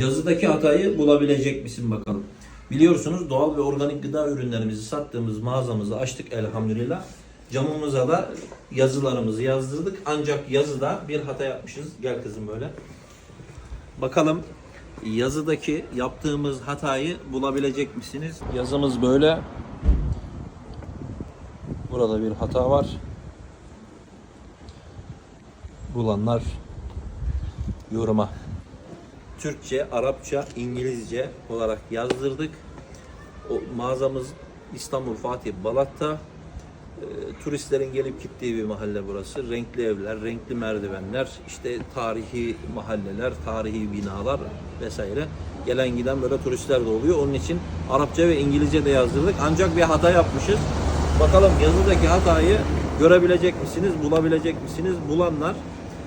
Yazıdaki hatayı bulabilecek misin bakalım. Biliyorsunuz doğal ve organik gıda ürünlerimizi sattığımız mağazamızı açtık elhamdülillah. Camımıza da yazılarımızı yazdırdık. Ancak yazıda bir hata yapmışız. Gel kızım böyle. Bakalım yazıdaki yaptığımız hatayı bulabilecek misiniz? Yazımız böyle. Burada bir hata var. Bulanlar yoruma. Türkçe, Arapça, İngilizce olarak yazdırdık. O mağazamız İstanbul Fatih Balat'ta. Ee, turistlerin gelip gittiği bir mahalle burası. Renkli evler, renkli merdivenler, işte tarihi mahalleler, tarihi binalar vesaire. Gelen giden böyle turistler de oluyor. Onun için Arapça ve İngilizce de yazdırdık. Ancak bir hata yapmışız. Bakalım yazıdaki hatayı görebilecek misiniz, bulabilecek misiniz? Bulanlar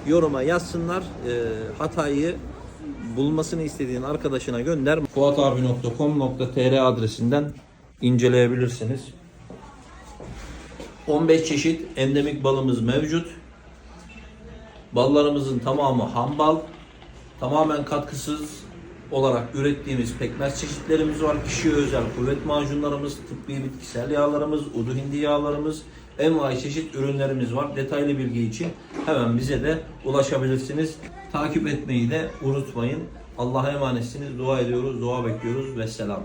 yoruma yazsınlar. Ee, hatayı bulmasını istediğin arkadaşına gönder. fuatabi.com.tr adresinden inceleyebilirsiniz. 15 çeşit endemik balımız mevcut. Ballarımızın tamamı ham bal. Tamamen katkısız olarak ürettiğimiz pekmez çeşitlerimiz var. Kişiye özel kuvvet macunlarımız, tıbbi bitkisel yağlarımız, udu hindi yağlarımız, envai çeşit ürünlerimiz var. Detaylı bilgi için hemen bize de ulaşabilirsiniz. Takip etmeyi de unutmayın. Allah'a emanetsiniz. Dua ediyoruz, dua bekliyoruz ve selam.